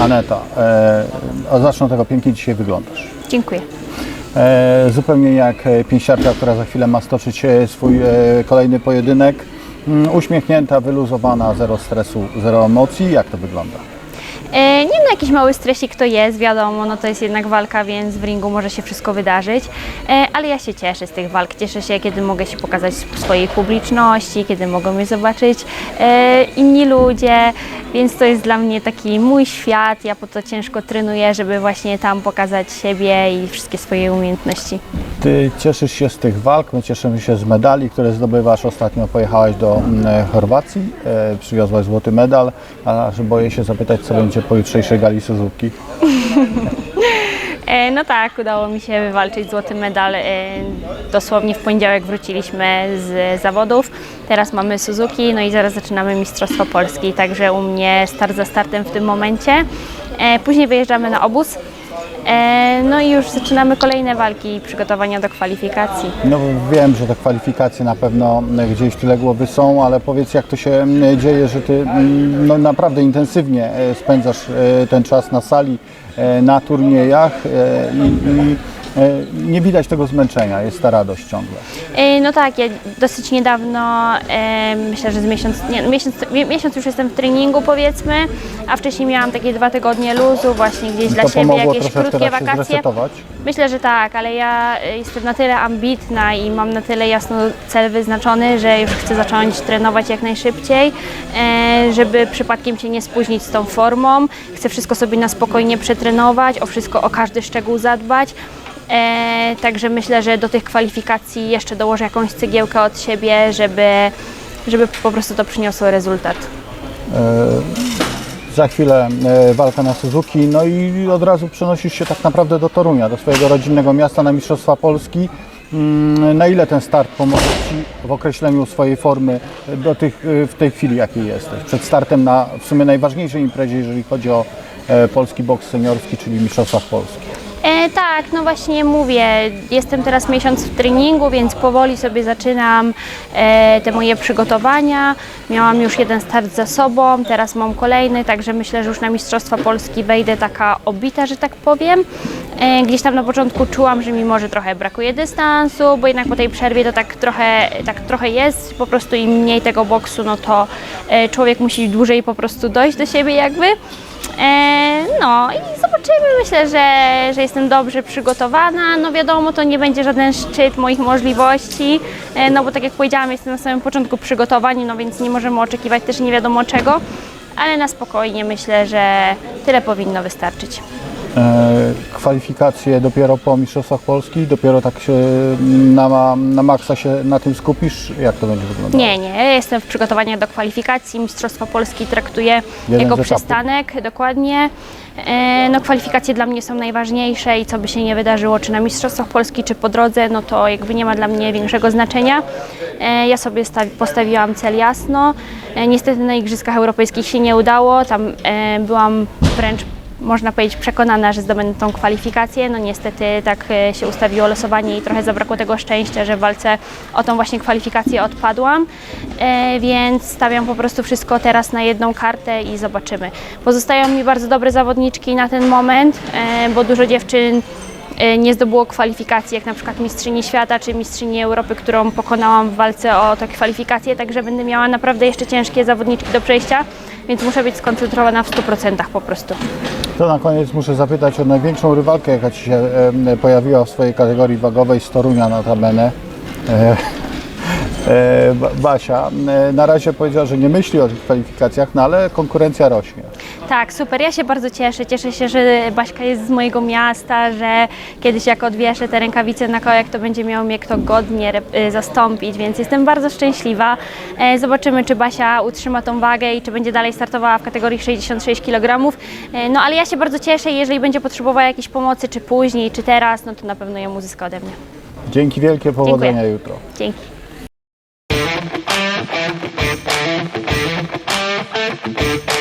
Aneta, e, a zacznę od tego, pięknie dzisiaj wyglądasz. Dziękuję. E, zupełnie jak e, pięściarka, która za chwilę ma stoczyć e, swój e, kolejny pojedynek. Mm, Uśmiechnięta, wyluzowana, zero stresu, zero emocji. Jak to wygląda? E, nie no, jakiś mały stresik to jest, wiadomo, no to jest jednak walka, więc w ringu może się wszystko wydarzyć, e, ale ja się cieszę z tych walk, cieszę się, kiedy mogę się pokazać swojej publiczności, kiedy mogą mnie zobaczyć e, inni ludzie, więc to jest dla mnie taki mój świat, ja po to ciężko trenuję, żeby właśnie tam pokazać siebie i wszystkie swoje umiejętności. Ty cieszysz się z tych walk, my cieszymy się z medali, które zdobywasz. Ostatnio pojechałaś do mm, Chorwacji, przywiozłaś złoty medal, a że boję się zapytać, co będzie po jutrzejszej gali Suzuki. E, No tak, udało mi się wywalczyć złoty medal. E, Dosłownie w poniedziałek wróciliśmy z zawodów. Teraz mamy Suzuki, no i zaraz zaczynamy Mistrzostwo Polski, także u mnie start za startem w tym momencie. E, Później wyjeżdżamy na obóz. E, No i już zaczynamy kolejne walki i przygotowania do kwalifikacji. No wiem, że te kwalifikacje na pewno gdzieś tyle głowy są, ale powiedz jak to się mm, dzieje, że ty mm, no, naprawdę intensywnie e, spędzasz e, ten czas na sali, na turniejach i, i nie widać tego zmęczenia, jest ta radość ciągle. E, No tak, ja dosyć niedawno, e, myślę, że z miesiąc, nie, miesiąc, miesiąc już jestem w treningu powiedzmy, a wcześniej miałam takie dwa tygodnie luzu, właśnie gdzieś dla to siebie, pomogło jakieś krótkie tak wakacje. Myślę, że tak, ale ja e, jestem na tyle ambitna i mam na tyle jasno cel wyznaczony, że już chcę zacząć trenować jak najszybciej, e, żeby przypadkiem się nie spóźnić z tą formą. Chcę wszystko sobie na spokojnie przetrenować, o wszystko, o każdy szczegół zadbać. E, także myślę, że do tych kwalifikacji jeszcze dołożę jakąś cegiełkę od siebie, żeby, żeby po prostu to przyniosło rezultat. Za chwilę e, walka na Suzuki, no i od razu przenosisz się tak naprawdę do Torunia, do swojego rodzinnego miasta na Mistrzostwa Polski. Mm, Na ile ten start pomoże Ci w określeniu swojej formy do tych, e, w tej chwili, jakiej jesteś? Przed startem na w sumie najważniejszej imprezie, jeżeli chodzi o e, polski boks seniorski, czyli Mistrzostwach Polski. Tak, no właśnie mówię, jestem teraz miesiąc w treningu, więc powoli sobie zaczynam e, te moje przygotowania. Miałam już jeden start za sobą, teraz mam kolejny, także myślę, że już na Mistrzostwa Polski wejdę taka obita, że tak powiem. E, gdzieś tam na początku czułam, że mi może trochę brakuje dystansu, bo jednak po tej przerwie to tak trochę, tak trochę jest, po prostu im mniej tego boksu, no to e, człowiek musi dłużej po prostu dojść do siebie jakby. No i zobaczymy, myślę, że, że jestem dobrze przygotowana. No wiadomo, to nie będzie żaden szczyt moich możliwości, e, no bo tak jak powiedziałam, jestem na samym początku przygotowani, no więc nie możemy oczekiwać też nie wiadomo czego, ale na spokojnie myślę, że tyle powinno wystarczyć. E, Kwalifikacje dopiero po Mistrzostwach Polski, dopiero tak się na, ma- na maksa się na tym skupisz? Jak to będzie wyglądało? Nie, nie, jestem w przygotowaniach do kwalifikacji. Mistrzostwa Polski traktuję Jeden jako przystanek, dokładnie. E, No, kwalifikacje dla mnie są najważniejsze i co by się nie wydarzyło, czy na Mistrzostwach Polski, czy po drodze, no to jakby nie ma dla mnie większego znaczenia. E, Ja sobie stawi- postawiłam cel jasno. Niestety na Igrzyskach Europejskich się nie udało. Tam byłam wręcz można powiedzieć przekonana, że zdobędę tą kwalifikację. No niestety tak e, się ustawiło losowanie i trochę zabrakło tego szczęścia, że w walce o tą właśnie kwalifikację odpadłam, e, więc stawiam po prostu wszystko teraz na jedną kartę i zobaczymy. Pozostają mi bardzo dobre zawodniczki na ten moment, e, bo dużo dziewczyn nie zdobyło kwalifikacji, jak na przykład mistrzyni świata czy mistrzyni Europy, którą pokonałam w walce o tę kwalifikację, także będę miała naprawdę jeszcze ciężkie zawodniczki do przejścia, więc muszę być skoncentrowana w 100% po prostu. To na koniec muszę zapytać o największą rywalkę, jaka Ci się pojawiła w swojej kategorii wagowej z Torunia notabene. E, e, Basia e, na razie powiedziała, że nie myśli o tych kwalifikacjach, no ale konkurencja rośnie. Tak, super. Ja się bardzo cieszę. Cieszę się, że Baśka jest z mojego miasta, że kiedyś jak odwieszę te rękawice na kołek, to będzie miał mnie kto godnie y, zastąpić, więc jestem bardzo szczęśliwa. E, Zobaczymy, czy Basia utrzyma tą wagę i czy będzie dalej startowała w kategorii 66 kg. E, No ale ja się bardzo cieszę i jeżeli będzie potrzebowała jakiejś pomocy, czy później, czy teraz, no to na pewno ją uzyska ode mnie. Dzięki wielkie, powodzenia Dziękuję. jutro. Dzięki. Thank you.